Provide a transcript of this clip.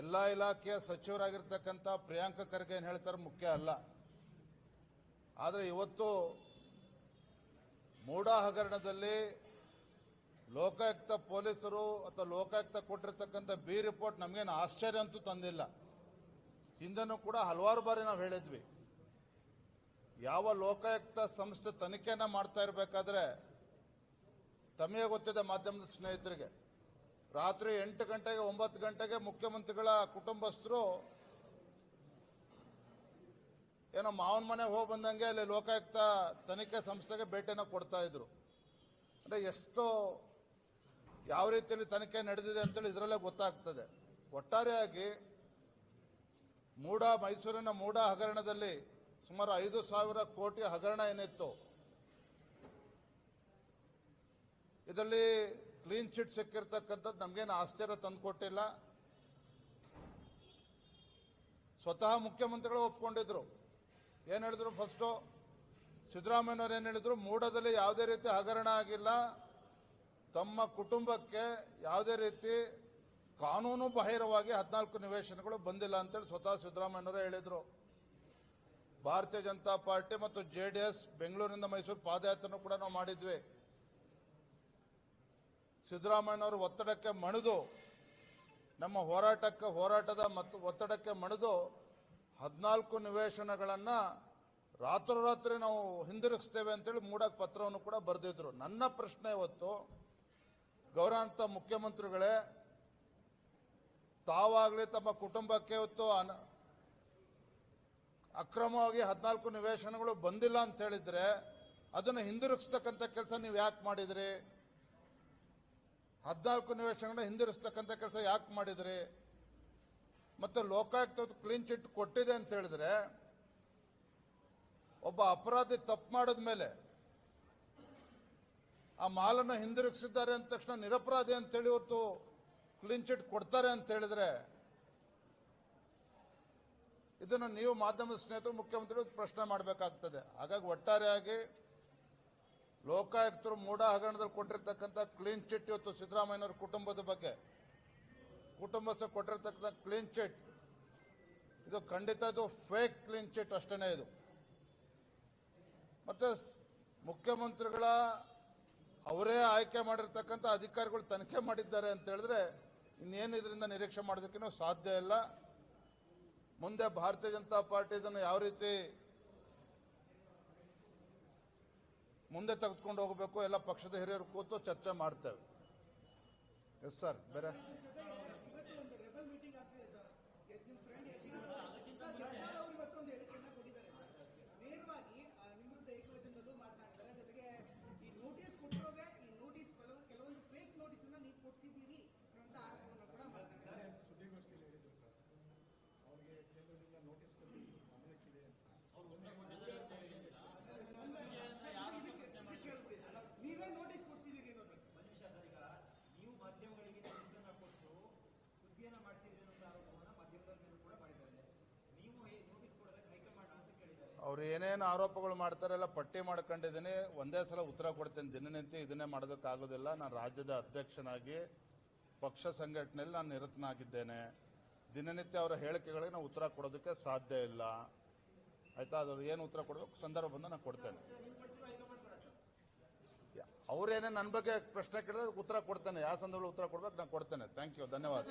ಎಲ್ಲ ಇಲಾಖೆಯ ಸಚಿವರಾಗಿರ್ತಕ್ಕಂಥ ಪ್ರಿಯಾಂಕ ಖರ್ಗೆ ಏನು ಹೇಳ್ತಾರೆ ಮುಖ್ಯ ಅಲ್ಲ. ಆದರೆ ಇವತ್ತು ಮೂಡ ಹಗರಣದಲ್ಲಿ ಲೋಕಾಯುಕ್ತ ಪೊಲೀಸರು ಅಥವಾ ಲೋಕಾಯುಕ್ತ ಕೊಟ್ಟಿರ್ತಕ್ಕಂಥ ಬಿ ರಿಪೋರ್ಟ್ ನಮಗೇನು ಆಶ್ಚರ್ಯ ಅಂತೂ ತಂದಿಲ್ಲ. ಹಿಂದನೂ ಕೂಡ ಹಲವಾರು ಬಾರಿ ನಾವು ಹೇಳಿದ್ವಿ. ಯಾವ ಲೋಕಾಯುಕ್ತ ಸಂಸ್ಥೆ ತನಿಖೆಯನ್ನು ಮಾಡ್ತಾ ಇರಬೇಕಾದ್ರೆ ತಮಗೆ ಗೊತ್ತಿದೆ ಮಾಧ್ಯಮದ ಸ್ನೇಹಿತರಿಗೆ. ರಾತ್ರಿ ಎಂಟು ಗಂಟೆಗೆ ಒಂಬತ್ತು ಗಂಟೆಗೆ ಮುಖ್ಯಮಂತ್ರಿಗಳ ಕುಟುಂಬಸ್ಥರು ಏನೋ ಮಾವನ ಮನೆಗೆ ಹೋಗಿ ಬಂದಂಗೆ ಅಲ್ಲಿ ಲೋಕಾಯುಕ್ತ ತನಿಖೆ ಸಂಸ್ಥೆಗೆ ಭೇಟಿಯನ್ನು ಕೊಡ್ತಾ ಇದ್ರು. ಅಂದ್ರೆ ಎಷ್ಟು ಯಾವ ರೀತಿಯಲ್ಲಿ ತನಿಖೆ ನಡೆದಿದೆ ಅಂತೇಳಿ ಇದರಲ್ಲೇ ಗೊತ್ತಾಗ್ತದೆ. ಒಟ್ಟಾರೆಯಾಗಿ ಮೂಡ ಮೈಸೂರಿನ ಮೂಡ ಹಗರಣದಲ್ಲಿ ಸುಮಾರು ಐದು ಸಾವಿರ ಕೋಟಿ ಹಗರಣ ಏನಿತ್ತು. ಇದರಲ್ಲಿ ಕ್ಲೀನ್ ಚಿಟ್ ಸಿಕ್ಕಿರ್ತಕ್ಕಂಥದ್ದು ನಮಗೇನು ಆಶ್ಚರ್ಯ ತಂದುಕೊಟ್ಟಿಲ್ಲ ಸ್ವತಃ ಮುಖ್ಯಮಂತ್ರಿಗಳು ಒಪ್ಕೊಂಡಿದ್ರು. ಏನು ಹೇಳಿದ್ರು ಫಸ್ಟು ಸಿದ್ದರಾಮಯ್ಯನವ್ರು ಏನು ಹೇಳಿದ್ರು? ಮೂಡದಲ್ಲಿ ಯಾವುದೇ ರೀತಿ ಹಗರಣ ಆಗಿಲ್ಲ. ತಮ್ಮ ಕುಟುಂಬಕ್ಕೆ ಯಾವುದೇ ರೀತಿ ಕಾನೂನು ಬಾಹಿರವಾಗಿ ಹದಿನಾಲ್ಕು ನಿವೇಶನಗಳು ಬಂದಿಲ್ಲ ಅಂತೇಳಿ ಸ್ವತಃ ಸಿದ್ದರಾಮಯ್ಯನವರೇ ಹೇಳಿದ್ರು. ಭಾರತೀಯ ಜನತಾ ಪಾರ್ಟಿ ಮತ್ತು ಜೆ ಡಿ ಎಸ್ ಬೆಂಗಳೂರಿನಿಂದ ಮೈಸೂರು ಪಾದಯಾತ್ರೆನೂ ಕೂಡ ನಾವು ಮಾಡಿದ್ವಿ. ಸಿದ್ದರಾಮಯ್ಯನವರು ಒತ್ತಡಕ್ಕೆ ಮಣಿದು, ನಮ್ಮ ಹೋರಾಟಕ್ಕೆ ಹೋರಾಟದ ಮತ್ತು ಒತ್ತಡಕ್ಕೆ ಮಣಿದು ಹದಿನಾಲ್ಕು ನಿವೇಶನಗಳನ್ನು ರಾತ್ರೋರಾತ್ರಿ ನಾವು ಹಿಂದಿರುಗಿಸ್ತೇವೆ ಅಂತೇಳಿ ಮೂಡಕ್ಕೆ ಪತ್ರವನ್ನು ಕೂಡ ಬರೆದಿದ್ರು. ನನ್ನ ಪ್ರಶ್ನೆ ಇವತ್ತು ಗೌರವಂತ ಮುಖ್ಯಮಂತ್ರಿಗಳೇ, ತಾವಾಗಲಿ ತಮ್ಮ ಕುಟುಂಬಕ್ಕೆ ಇವತ್ತು ಅನ, ಅಕ್ರಮವಾಗಿ ಹದಿನಾಲ್ಕು ನಿವೇಶನಗಳು ಬಂದಿಲ್ಲ ಅಂತ ಹೇಳಿದ್ರೆ, ಅದನ್ನು ಹಿಂದಿರುಗಿಸ್ತಕ್ಕಂಥ ಕೆಲಸ ನೀವು ಯಾಕೆ ಮಾಡಿದ್ರಿ? ಹದಿನಾಲ್ಕು ನಿವೇಶನಗಳನ್ನ ಹಿಂದಿರಿಸ್ತಕ್ಕಂಥ ಕೆಲಸ ಯಾಕೆ ಮಾಡಿದ್ರಿ? ಮತ್ತೆ ಲೋಕಾಯುಕ್ತ ಕ್ಲೀನ್ ಚಿಟ್ ಕೊಟ್ಟಿದೆ ಅಂತ ಹೇಳಿದ್ರೆ, ಒಬ್ಬ ಅಪರಾಧಿ ತಪ್ಪು ಮಾಡಿದ ಮೇಲೆ ಆ ಮಾಲನ್ನು ಹಿಂದಿರುಗಿಸಿದ್ದಾರೆ ಅಂದ ತಕ್ಷಣ ನಿರಪರಾಧಿ ಅಂತೇಳಿ ಇವತ್ತು ಕ್ಲೀನ್ ಚಿಟ್ ಕೊಡ್ತಾರೆ ಅಂತ ಹೇಳಿದ್ರೆ, ಇದನ್ನು ನೀವು ಮಾಧ್ಯಮದ ಸ್ನೇಹಿತರು ಮುಖ್ಯಮಂತ್ರಿಗಳು ಪ್ರಶ್ನೆ ಮಾಡಬೇಕಾಗ್ತದೆ. ಹಾಗಾಗಿ ಒಟ್ಟಾರೆಯಾಗಿ ಲೋಕಾಯುಕ್ತರು ಮೂಡ ಹಗರಣದಲ್ಲಿ ಕೊಟ್ಟಿರ್ತಕ್ಕಂಥ ಕ್ಲೀನ್ ಚಿಟ್ ಇವತ್ತು ಸಿದ್ಧರಾಮಯ್ಯನವರ ಕುಟುಂಬದ ಬಗ್ಗೆ. ಕುಟುಂಬಸ್ಥರು ಕೊಟ್ಟಿರ್ತಕ್ಕಂಥ ಕ್ಲೀನ್ ಚಿಟ್ ಇದು ಖಂಡಿತ ಇದು ಫೇಕ್ ಕ್ಲೀನ್ ಚಿಟ್ ಅಷ್ಟೇ ಇದು. ಮತ್ತೆ ಮುಖ್ಯಮಂತ್ರಿಗಳ ಅವರೇ ಆಯ್ಕೆ ಮಾಡಿರ್ತಕ್ಕಂಥ ಅಧಿಕಾರಿಗಳು ತನಿಖೆ ಮಾಡಿದ್ದಾರೆ ಅಂತ ಹೇಳಿದ್ರೆ ಇನ್ನೇನು ಇದರಿಂದ ನಿರೀಕ್ಷೆ ಮಾಡೋದಕ್ಕೆ ಸಾಧ್ಯ ಇಲ್ಲ. ಮುಂದೆ ಭಾರತೀಯ ಜನತಾ ಪಾರ್ಟಿ ಇದನ್ನು ಯಾವ ರೀತಿ ಮುಂದೆ ತೆಗೆದುಕೊಂಡು ಹೋಗಬೇಕು, ಎಲ್ಲ ಪಕ್ಷದ ಹಿರಿಯರು ಕೂತು ಚರ್ಚೆ ಮಾಡ್ತೇವೆ. ಎಸ್ ಸರ್ ಬೇರೆ? ಸುದ್ದಿಗೋಷ್ಠಿಯಲ್ಲಿ ಹೇಳಿದ್ರು ಸರ್ ಅವ್ರಿಗೆ ನೇರವಾಗಿ ನೋಟಿಸ್ ವಿರುದ್ಧ ಏಕವಚನದಲ್ಲೂ ಮಾತನಾಡಿದ್ದಾರೆ ಜೊತೆಗೆ ಈ ನೋಟಿಸ್ ಕೊಟ್ಟಿರೋದೇ ಈ ನೋಟಿಸ್ ಕೆಲವು ಕೆಲವೊಂದು ಫೇಕ್ ನೋಟಿಸ್ ಅನ್ನ ನೀವು ಕೊಡ್ಸಿದ್ದೀರಿ ಅಂತ ಆರೋಪವನ್ನು ಕೂಡ ಮಾಡ್ತಾರೆ ಸುದ್ದಿಗೋಷ್ಠಿಯಲ್ಲಿ ಹೇಳಿದ್ರು ಸರ್ ಅವ್ರಿಗೆ ಕೇಂದ್ರದಿಂದ ನೋಟಿಸ್ ಕೊಟ್ಟು ಗಮನಕ್ಕಿದೆ ಅಂತ ನೀವೇ ನೋಟಿಸ್ ಕೊಡ್ಸಿದ್ದೀರಿ ಅನ್ನೋದು ನೀವು ಮಾಧ್ಯಮಗಳಿಗೆ ಸುದ್ದಿಯನ್ನ ಕೊಟ್ಟು ಸುದ್ದಿಯನ್ನ ಮಾಡ್ತಿದ್ದೀರಿ ಅನ್ನೋ ಆರೋಪವನ್ನ ಮಾಧ್ಯಮದಲ್ಲಿ ಕೂಡ ಮಾಡಿದ್ದಾರೆ ನೀವು ಹೇ- ನೋಟಿಸ್ ಕೊಡೋದಕ್ಕೆ ಹೈಕಮಾಂಡ್ ಅಂತ ಕೇಳಿದ್ದಾರೆ ಅವ್ರು ಏನೇನು ಆರೋಪಗಳು ಮಾಡ್ತಾರೆ ಎಲ್ಲ ಪಟ್ಟಿ ಮಾಡ್ಕೊಂಡಿದ್ದೀನಿ. ಒಂದೇ ಸಲ ಉತ್ತರ ಕೊಡ್ತೇನೆ. ದಿನನಿತ್ಯ ಇದನ್ನೇ ಮಾಡೋದಕ್ಕಾಗೋದಿಲ್ಲ. ನಾನು ರಾಜ್ಯದ ಅಧ್ಯಕ್ಷನಾಗಿ ಪಕ್ಷ ಸಂಘಟನೆಯಲ್ಲಿ ನಾನು ನಿರತನಾಗಿದ್ದೇನೆ. ದಿನನಿತ್ಯ ಅವರ ಹೇಳಿಕೆಗಳಿಗೆ ನಾವು ಉತ್ತರ ಕೊಡೋದಕ್ಕೆ ಸಾಧ್ಯ ಇಲ್ಲ. ಆಯ್ತಾ? ಅದ್ರ ಏನು ಉತ್ತರ ಕೊಡಬೇಕು? ಸಂದರ್ಭ ಬಂದ ನಾನು ಕೊಡ್ತೇನೆ. ಅವರೇನೇ ನನ್ನ ಬಗ್ಗೆ ಪ್ರಶ್ನೆ ಕೇಳಿದ್ರೆ ಉತ್ತರ ಕೊಡ್ತೇನೆ. ಯಾವ ಸಂದರ್ಭದಲ್ಲಿ ಉತ್ತರ ಕೊಡ್ಬೇಕು ನಾನು ಕೊಡ್ತೇನೆ. ಥ್ಯಾಂಕ್ ಯು ಧನ್ಯವಾದ.